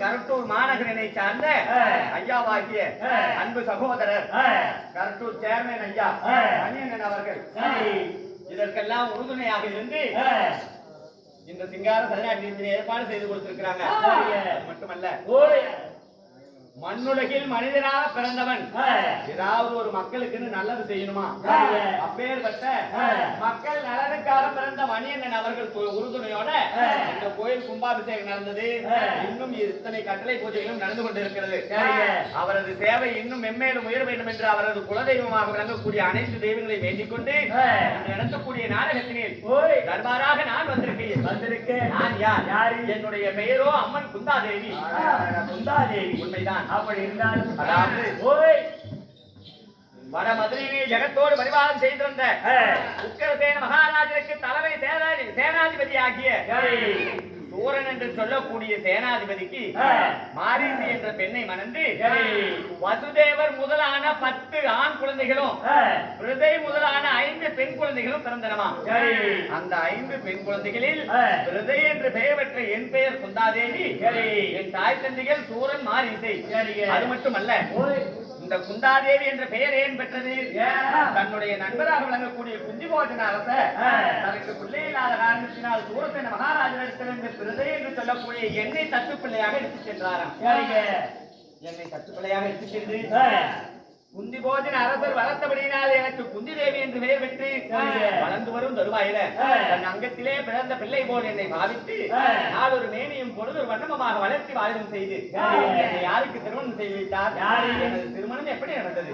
கருட்டூர் மாநகரனை சார்ந்த ஐயாவாகிய அன்பு சகோதரர் கருட்டூர் சேர்மன் ஐயா மணியண்ணன் அவர்கள். இதற்கெல்லாம் உறுதுணையாக இருந்து இந்த சிங்கார சதநாட்டியத்தின் ஏற்பாடு செய்து கொடுத்திருக்கிறாங்க. மட்டுமல்ல மண்ணுலகில் மனிதனாக பிறந்தவன். ஏதாவது ஒரு மக்களுக்குன்னு நல்லது செய்யணுமா? அப்பேற்பட்ட மக்கள் நலனுக்காக பிறந்த மணியண்ணன் அவர்கள் உறுதுணையோட இந்த கோயில் கும்பாபிஷேகம் நடந்தது. இன்னும் இத்தனை கட்டளை பூஜைகளும் நடந்து கொண்டிருக்கிறது. அவரது சேவை இன்னும் மென்மேலும் உயர வேண்டும் என்று அவரது குலதெய்வமாக விளங்கக்கூடிய அனைத்து தெய்வங்களை வேண்டிக் கொண்டு நடத்தக்கூடிய நாடகத்தினில் தர்பாராக நான் வந்திருக்கிறேன். வந்திருக்கேன். நான் யார்? யாரு? என்னுடைய பெயரோ அம்மன் குந்தாதேவி. குந்தாதேவி. உண்மைதான். அப்படி இருந்தாலும் அதாவது ஓய் வட மதுரையிலே ஜெகத்தோடு பரிபாலம் செய்து வந்த ஆ. உக்கரசேன மகாராஜருக்கு தலைமை சேனாதி சூரன் என்று சொல்லக்கூடிய சேனாதிபதிக்கு. மாரீசி என்ற பெண்ணை மணந்து. வசுதேவர் முதலான பத்து ஆண் குழந்தைகளும். பிரதை முதலான ஐந்து பெண் குழந்தைகளும் பிறந்தனமா. அந்த ஐந்து பெண் குழந்தைகளில். பிரதை என்று பெயர் பெற்ற என் பெயர் குந்தாதேவி. என் தாய் தந்தைகள் சூரன் மாரீசை. அது மட்டுமல்ல இந்த குந்தாதேவி என்ற பெயர் ஏன் பெற்றது? தன்னுடைய நண்பராக விளங்கக்கூடிய குஞ்சிபோஜன அரசர் ஆ. தனக்கு பிள்ளை இல்லாத காரணத்தினால் சூரசேன மகாராஜனிடத்திலிருந்து பிரதை என்று சொல்லக்கூடிய என்னை தத்து பிள்ளையாக எடுத்துச் சென்றாராம் என்னை தத்து பிள்ளையாக எடுத்துச் சென்று. குந்தி போஜன அரசர் வளர்த்தபடியினால் எனக்கு குந்தி தேவி என்று பெயர் பெற்று. வளர்ந்து வரும் தருவாயில. தன் அங்கத்திலே பிறந்த பிள்ளை போல் என்னை பாவித்து ஆ. நாளொரு மேனியும் பொழுது வண்ணமமாக வளர்த்தி வாழும் செய்து யாருக்கு திருமணம் செய்து வைத்தார்? எனது திருமணம் எப்படி நடந்தது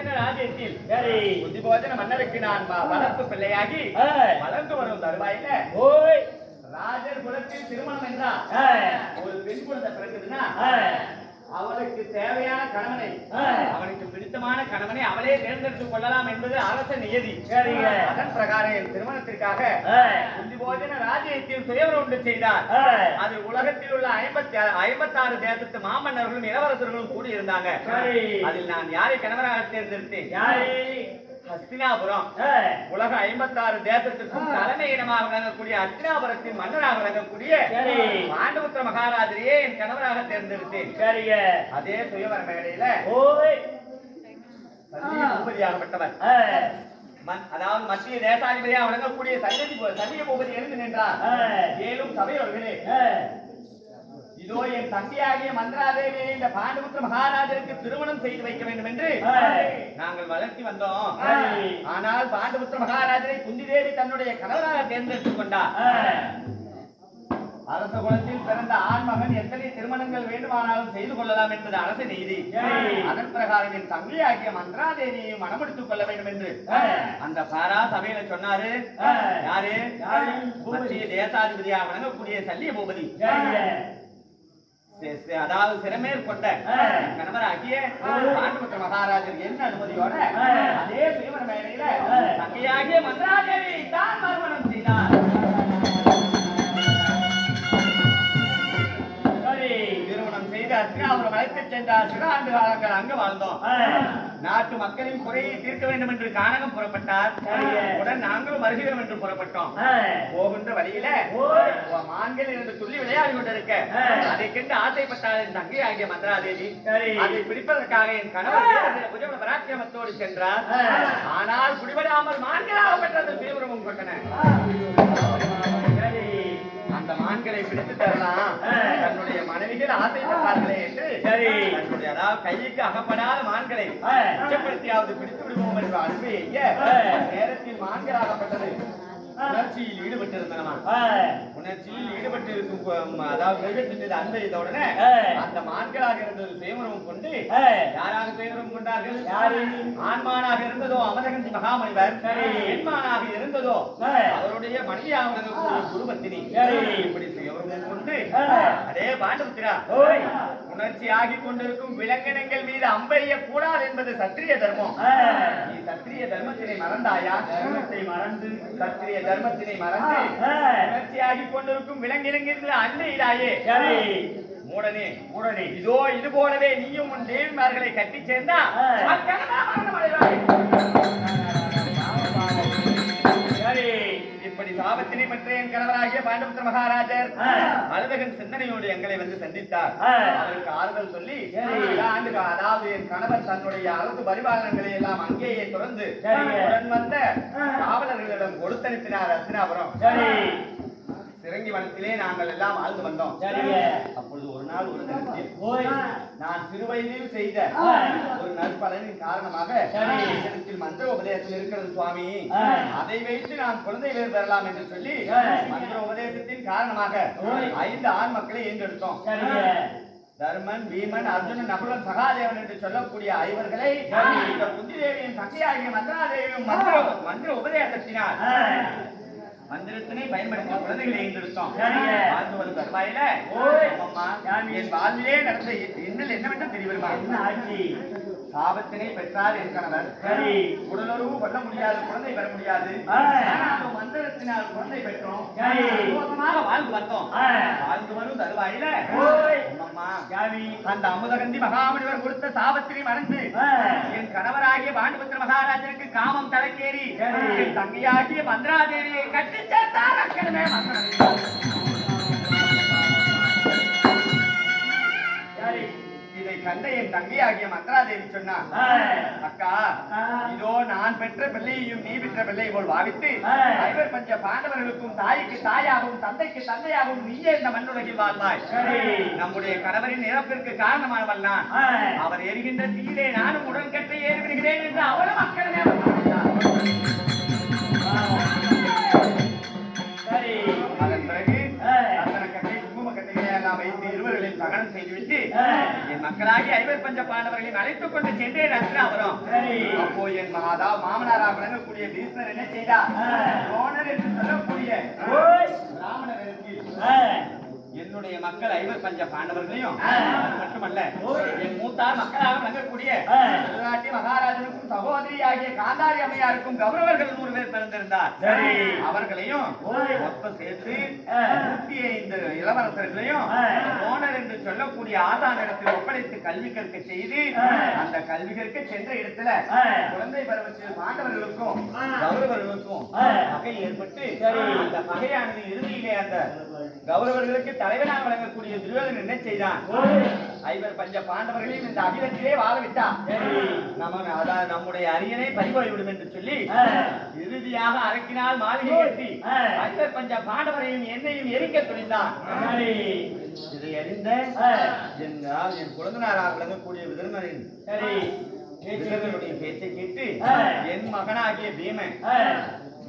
புத்திபோஜன ராஜ்யத்தில் சரி புத்திபோஜன மன்னருக்கு நான் வளர்ப்பு பிள்ளையாகி. வளர்ந்து வரும் தருவாயில ஓய் ராஜர் குலத்தில் திருமணம் என்றா. ஒரு பெண் குழந்தை பிறகுதுன்னா. அவளுக்கு தேவையான கணவனை ஆ. அவனுக்கு பிடித்தமான கணவனை அவளே தேர்ந்தெடுத்துக் கொள்ளலாம் என்பது அரச நியதி. அதன் பிரகாரம் என் திருமணத்திற்காக. புத்திபோஜன ராஜ்யத்தில் சுயவரம் உண்டு செய்தார். அது உலகத்தில் உள்ள ஐம்பத்தி ஐம்பத்தாறு தேசத்து மாமன்னர்களும் இளவரசர்களும் கூடி இருந்தாங்க சரி. அதில் நான் யாரை கணவராக தேர்ந்தெடுத்தேன் யாரு ஹஸ்தினாபுரம். உலக ஐம்பத்தாறு தேசத்துக்கும் தலைமையிடமாக விளங்கக்கூடிய ஹஸ்தினாபுரத்தின் மன்னராக விளங்கக்கூடிய சரி. பாண்டபுத்திர மகாராஜரையே என் கணவராக தேர்ந்தெடுத்தேன். சரிங்க. அதே சுயவர மேடையில ஓய். சத்திய பூபதியாகப்பட்டவர் ஆ. மன்- அதாவது மத்திய தேசாதிபதியாக விளங்கக்கூடிய சஞ்சதி சத்திய பூபதி எழுந்து நின்றார் சபையோர்களே. ஆ. இதோ என் தம்பியாகிய மந்திராதேவியை இந்த பாண்டபுத்திர மகாராஜருக்கு திருமணம் செய்து வைக்க வேண்டும் என்று. நாங்கள் வளர்த்தி வந்தோம் சரி. ஆனால் பாண்டபுத்திர மகாராஜரை குந்தி தேவி தன்னுடைய கணவராக தேர்ந்தெடுத்துக் கொண்டார். அரச குலத்தில் பிறந்த ஆண்மகன் எத்தனை திருமணங்கள் வேண்டுமானாலும் செய்து கொள்ளலாம் என்பது அரசு நீதி சரி. அதன் பிரகாரம் என் தங்கையாகிய மந்திராதேவியை மனமெடுத்துக் கொள்ள வேண்டும் என்று அந்த பாரா சபையில சொன்னாரு. யாரு தேசாதிபதியாக வழங்கக்கூடிய சல்லிய பூபதி அதாவது சிறமேற் கொண்ட ஆ. கணவராகிய பாண்டுபுத்திர மகாராஜர் என்ன அனுமதியோட. அதே சுயமர மேடையில. தங்கையாகிய மந்திராதேவி தான் மறுமணம் சில ஆண்டு காலங்கள் அங்கு வாழ்ந்தோம். நாட்டு மக்களின் குறையை தீர்க்க வேண்டும் என்று கானகம் புறப்பட்டார். உடன் நாங்களும் வருகிறோம் என்று புறப்பட்டோம். போகின்ற வழியில. மான்கள் இரண்டு துள்ளி விளையாடி கொண்டிருக்க. அதை கண்டு ஆசைப்பட்டாள் என் தங்கை ஆகிய மந்திராதேவி. அதை பிடிப்பதற்காக என் கணவர் புஜபல பராக்கிரமத்தோடு சென்றார். ஆனால் குடிபடாமல் மான்களாக பெற்றது தீவிரமும் கொண்டன. மான்களை பிடித்து தரலாம். தன்னுடைய மனைவிகள் ஆசைப்பட்டார்களே என்று சரி. தன்னுடைய அதாவது கைக்கு அகப்படாத மான்களை. உச்சப்படுத்தியாவது பிடித்து விடுவோம் என்று அன்பு எய்ய ஆ. நேரத்தில் மான்களாகப்பட்டது உணர்ச்சியில் ஈடுபட்டிருந்தனமா. உணர்ச்சியில் ஈடுபட்டு இருக்கும் அதாவது மிருகத்தின் உடனே ஆ. அந்த மான்களாக இருந்தது சுயமரம் கொண்டு. யாராக சுயமரம் கொண்டார்கள் யாரு? ஆண்மானாக இருந்ததோ அமதகந்தி மகாமணிவர். பெண்மானாக இருந்ததோ. அவருடைய மனைவியாக விளங்கக்கூடிய குருபத்தினி. இப்படி சுயமரம் கொண்டு. அதே பாண்டபுத்திரா ஓய். உணர்ச்சி ஆகிக் கொண்டிருக்கும் விலங்கினங்கள் மீது அம்பெய்ய கூடாது என்பது சத்திரிய தர்மம். நீ சத்திரிய தர்மத்தினை மறந்தாயா தர்மத்தை மறந்து சத்திரிய தர்மத்தினை மறந்து ஆ. உணர்ச்சி ஆகிக் கொண்டிருக்கும் விலங்கினங்கள் அண்டையிலாயே. மூடனே உடனே. இதோ இது போலவே நீயும் உன் தேவிமார்களை கட்டிச் சேர்ந்தா சாபத்தினை பெற்ற என் கணவராகிய பாண்டபுத்திர மகாராஜர் ஆ. அழுதகன் சிந்தனையோடு எங்களை வந்து சந்தித்தார். அவருக்கு ஆறுதல் சொல்லி ஆண்டுகள் அதாவது என் கணவர் தன்னுடைய அரசு பரிபாலனங்களை எல்லாம் அங்கேயே தொடர்ந்து. உடன் வந்த. காவலர்களிடம் கொடுத்தனுப்பினார் அஸ்தினாபுரம். சிறங்கி வனத்திலே நாங்கள் எல்லாம் வாழ்ந்து வந்தோம். அப்பொழுது ஒரு நாள் ஒரு ஓய். நான் சிறுவயதில் செய்த. ஒரு நற்பலனின் காரணமாக மந்திர உபதேசம் இருக்கிறது சுவாமி. அதை வைத்து நான் குழந்தை வேறு பெறலாம் என்று சொல்லி. மந்திர உபதேசத்தின் காரணமாக. ஐந்து ஆண் மக்களை ஈன்றெடுத்தோம். தர்மன் பீமன் அர்ஜுனன் நகுலன் சகாதேவன் என்று சொல்லக்கூடிய ஐவர்களை. இந்த குந்திதேவியின் சக்தியாகிய மந்திராதேவியும் மந்திர மந்திர உபதேசத்தினால் ஆ. மந்திரத்தினை பயன்படுத்தி குழந்தைகளை சரிங்க. வாழ்ந்து ஓய். அம்மா. என் வாழ்விலே நடந்த இன்னல் என்னவென்று தெரியுமா என்ன ஆச்சு? சாபத்தினை பெற்றார் என் கணவர் சரி. உடலுறவு கொள்ள முடியாது குழந்தை பெற முடியாது மந்திரத்தினால் குழந்தை பெற்றோம். சந்தோஷமாக வாழ்ந்து வந்தோம். வாழ்ந்து வரும் தருவாயில. அம்மா. அந்த அமுதகந்தி மகாமுனிவர் கொடுத்த சாபத்தினை மறந்து. என் கணவராகிய பாண்டுபுத்திர மகாராஜனுக்கு காமம் தலைக்கேறி தங்கையாகிய மந்திராதேவியை கட்டி சேர்த்தார். அக்கடமே மந்திரம். கண்ட என் தங்கையாகிய மந்திராதேவி சொன்னார் ஆ. அக்கா. இதோ நான் பெற்ற பிள்ளையையும் நீ பெற்ற பிள்ளை போல் பாவித்து ஆ. ஐவர் பஞ்ச பாண்டவர்களுக்கும் தாய்க்கு தாயாகவும் தந்தைக்கு தந்தையாகவும் நீயே இந்த மண்ணுலகில் வாழ்வாய். நம்முடைய கணவரின் இறப்பிற்கு காரணமானவன் நான். அவர் எரிகின்ற தீயிலே நானும் உடன் கட்ட ஏறி விடுகிறேன் என்று அவளும் மக்களே வைத்து இருவர்களையும் தகனம் செய்துவிட்டு. என் மக்களாகி ஐவர் பஞ்ச பாண்டவர்களையும் அழைத்துக் கொண்டு சென்றேன் சரி. அப்போ என் மகாதா மாமனாராக விளங்கக்கூடிய பீஷ்மர் என்ன செய்தார். துரோணர் என்று சொல்லக்கூடிய ஆ. என்னுடைய மக்கள் ஐவர் பஞ்ச பாண்டவர்களையும் மட்டுமல்ல. என் மூத்தார் மக்களாக விளங்கக்கூடிய மகாராஜனுக்கும் சகோதரி ஆகிய காந்தாரி அம்மையாருக்கும் கௌரவர்கள் நூறு பேர் பிறந்திருந்தார். அவர்களையும். மொத்தம் சேர்த்து. நூத்தி ஐந்து இளவரசர்களையும். துரோணர் என்று சொல்லக்கூடிய ஆசானிடத்தில் ஒப்படைத்து கல்வி கற்க செய்து. அந்த கல்வி கற்க சென்ற இடத்துல. குழந்தை பருவத்தில் பாண்டவர்களுக்கும் ஆ. கௌரவர்களுக்கும். பகை ஏற்பட்டு. அந்த பகையானது இறுதியிலே அந்த கௌரவர்களுக்கு தலைவனாக வழங்கக்கூடிய துரியோதனன் என்ன செய்தான். ஐவர் பஞ்ச பாண்டவர்களையும் இந்த அகிலத்திலே வாழ விட்டான். நம்ம அதாவது நம்முடைய அரியணை பறிபோய் விடும் என்று சொல்லி. இறுதியாக அரக்கினால் மாளிகை கட்டி. ஐவர் பஞ்ச பாண்டவரையும் என்னையும் எரிக்க துணிந்தான். இதை அறிந்த ஆ. என் குழந்தனாராக விளங்கக்கூடிய விதர்மரின் சரி. பேச்சை கேட்டு. என் மகனாகிய பீமன்.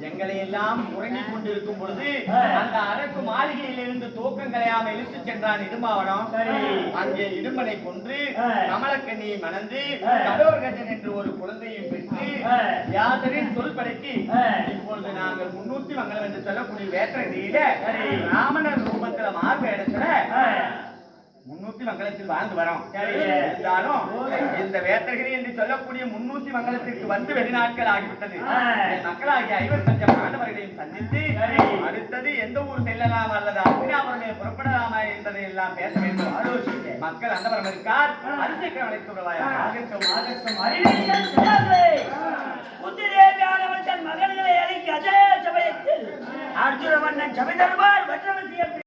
எங்களை எல்லாம் உறங்கிக் கொண்டிருக்கும் பொழுது. அந்த அரக்கு மாளிகையிலிருந்து தூக்கம் கலையாம இழுத்து சென்றான் இடும்பாவனம் சரி. அங்கே இடும்பனை கொன்று. கமலக்கண்ணியை மணந்து. கடோர்கஜன் என்று ஒரு குழந்தையை பெற்று ஆ. வியாசரின் சொல்படைக்கு. இப்பொழுது நாங்கள் முன்னூத்தி மங்கலம் என்று சொல்லக்கூடிய சரி. ராமணர் ரூபத்துல மார்பு இடத்துல. முன்னூத்தி மங்கலத்தில் வாழ்ந்து வரோம். இருந்தாலும் இந்த வேத்தகிரி என்று சொல்லக்கூடிய முன்னூத்தி மங்கலத்திற்கு வந்து வெளிநாட்கள் ஆகிவிட்டது. மக்களாகிய ஐவத்தஞ்ச மாணவர்களையும் சந்தித்து. அடுத்தது எந்த ஊர் செல்லலாம் அல்லது அஸ்தினாபுரமே புறப்படலாமா என்பதை எல்லாம் பேச வேண்டும். ஆலோசிக்க. மக்கள் அந்தவரம் இருக்கார். ஆ. அரிசிக்கு அழைத்து விடுவாயா ஆகட்டும் ஆகட்டும் மகன்களை அழைக்க அதே சமயத்தில் அர்ஜுன மன்னன் சபை தருவார்